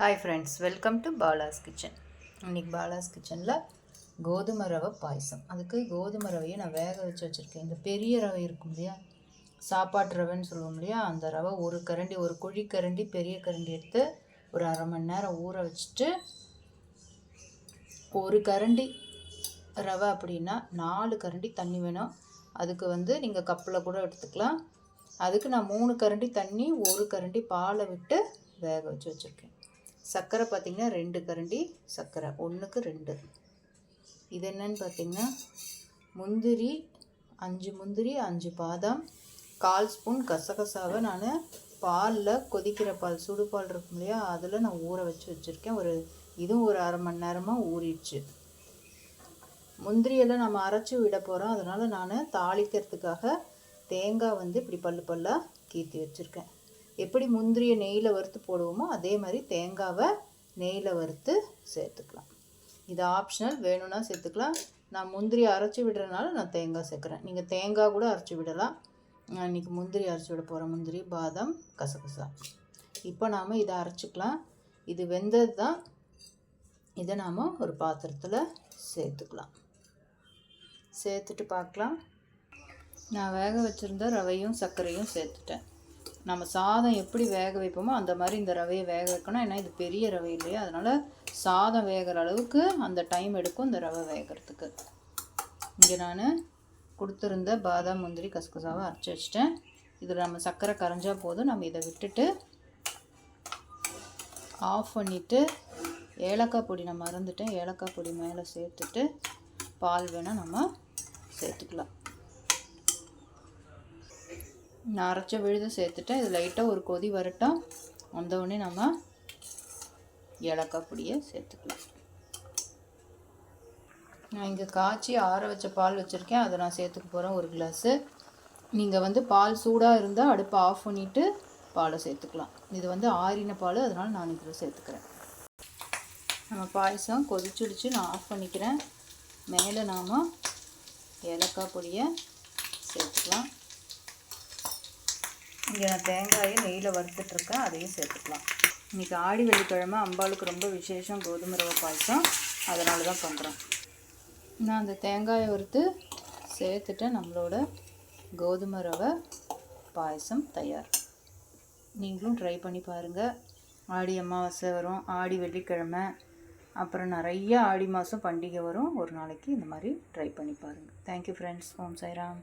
Hi friends welcome to Bala's kitchen இன்றைக்கி பாலாஸ் கிச்சனில் கோதுமை ரவை பாயசம். அதுக்கு கோதுமை ரவையை நான் வேக வச்சு வச்சுருக்கேன். இந்த பெரிய ரவை இருக்கும் இல்லையா? சாப்பாட்டு ரவைன்னு சொல்லுவோம் இல்லையா? அந்த ரவை ஒரு கரண்டி ஒரு குழி கரண்டி பெரிய கரண்டி எடுத்து ஒரு அரை மணி நேரம் ஊற வச்சுட்டு ஒரு கரண்டி ரவை அப்படின்னா நாலு கரண்டி தண்ணி வேணும். அதுக்கு வந்து நீங்கள் கப்பில் கூட எடுத்துக்கலாம். அதுக்கு நான் மூணு கரண்டி தண்ணி ஒரு கரண்டி பாலை விட்டு வேக வச்சு வச்சுருக்கேன். சர்க்கரை பார்த்திங்கன்னா ரெண்டு கரண்டி சர்க்கரை ஒன்றுக்கு ரெண்டு. இது என்னன்னு பார்த்தீங்கன்னா முந்திரி அஞ்சு முந்திரி அஞ்சு பாதாம் கால் ஸ்பூன் கசகசாவை நான் பாலில் கொதிக்கிற பால் சுடு பால் இருக்கும் இல்லையா அதில் நான் ஊற வச்சு வச்சுருக்கேன். ஒரு இதுவும் ஒரு அரை மணி நேரமாக ஊறிடுச்சு. முந்திரியெல்லாம் நம்ம அரைச்சி விட போகிறோம் அதனால் நான் தாளிக்கிறதுக்காக தேங்காய் வந்து இப்படி பல்லு பல்லாக கீற்றி வச்சுருக்கேன். எப்படி முந்திரியை நெய்யில் வறுத்து போடுவோமோ அதே மாதிரி தேங்காவை நெய்யில் வறுத்து சேர்த்துக்கலாம். இது ஆப்ஷனல் வேணும்னா சேர்த்துக்கலாம். நான் முந்திரி அரைச்சி விடுறதுனால நான் தேங்காய் சேர்க்குறேன். நீங்கள் தேங்காய் கூட அரைச்சி விடலாம். நான் இன்றைக்கி முந்திரி அரைச்சி விட போகிறேன் முந்திரி பாதாம் கசகசா. இப்போ நாம் இதை அரைச்சிக்கலாம். இது வெந்தது தான் இதை நாம் ஒரு பாத்திரத்தில் சேர்த்துக்கலாம். சேர்த்துட்டு பார்க்கலாம். நான் வேக வச்சுருந்த ரவையும் சர்க்கரையும் சேர்த்துட்டேன். நம்ம சாதம் எப்படி வேக வைப்போமோ அந்த மாதிரி இந்த ரவையை வேக வைக்கணும். ஏன்னா இது பெரிய ரவை இல்லையா? அதனால் சாதம் வேகிற அளவுக்கு அந்த டைம் எடுக்கும் இந்த ரவை வேகிறதுக்கு. இங்கே நான் கொடுத்துருந்த பாதாம் முந்திரி கசகசாவை அரைச்சி வச்சிட்டேன். இதில் நம்ம சர்க்கரை கரைஞ்சால் போதும். நம்ம இதை விட்டுட்டு ஆஃப் பண்ணிவிட்டு ஏலக்காய் பொடி நான் மறந்துட்டேன். ஏலக்காய் பொடி மேலே சேர்த்துட்டு பால் வேணால் நம்ம சேர்த்துக்கலாம். நான் அரைச்ச விழுது சேர்த்துட்டேன் இது லைட்டாக ஒரு கொதி வரட்டும் வந்தவுடனே நம்ம ஏலக்காய் பொடியை சேர்த்துக்கலாம். நான் இங்கே காய்ச்சி ஆற வச்ச பால் வச்சுருக்கேன். அதை நான் சேர்த்துக்க போகிறேன் ஒரு கிளாஸு நீங்கள் வந்து பால் சூடாக இருந்தால் அடுப்பை ஆஃப் பண்ணிவிட்டு பாலை சேர்த்துக்கலாம். இது வந்து ஆறின பால் அதனால் நான் இதில் சேர்த்துக்கிறேன். நம்ம பாயசம் கொதிச்சுடிச்சு நான் ஆஃப் பண்ணிக்கிறேன். மேலே நாம் ஏலக்காய் பொடியை சேர்த்துக்கலாம். இங்கே நான் தேங்காயை நெய்யில் வறுத்துட்ருக்கேன் அதையும் சேர்த்துக்கலாம். இன்றைக்கி ஆடி வெள்ளிக்கிழமை அம்பாளுக்கு ரொம்ப விசேஷம் கோதுமை ரவை பாயசம். அதனால தான் பண்ணுறேன் நான் அந்த தேங்காயை வறுத்து சேர்த்துட்டு நம்மளோட கோதுமை ரவை பாயசம் தயார். நீங்களும் ட்ரை பண்ணி பாருங்கள் ஆடி அமாவாசை வரும் ஆடி வெள்ளிக்கிழமை. அப்புறம் நிறைய ஆடி மாதம் பண்டிகை வரும். ஒரு நாளைக்கு இந்த மாதிரி ட்ரை பண்ணி பாருங்கள் தேங்க்யூ ஃப்ரெண்ட்ஸ் ஓம் சைராம்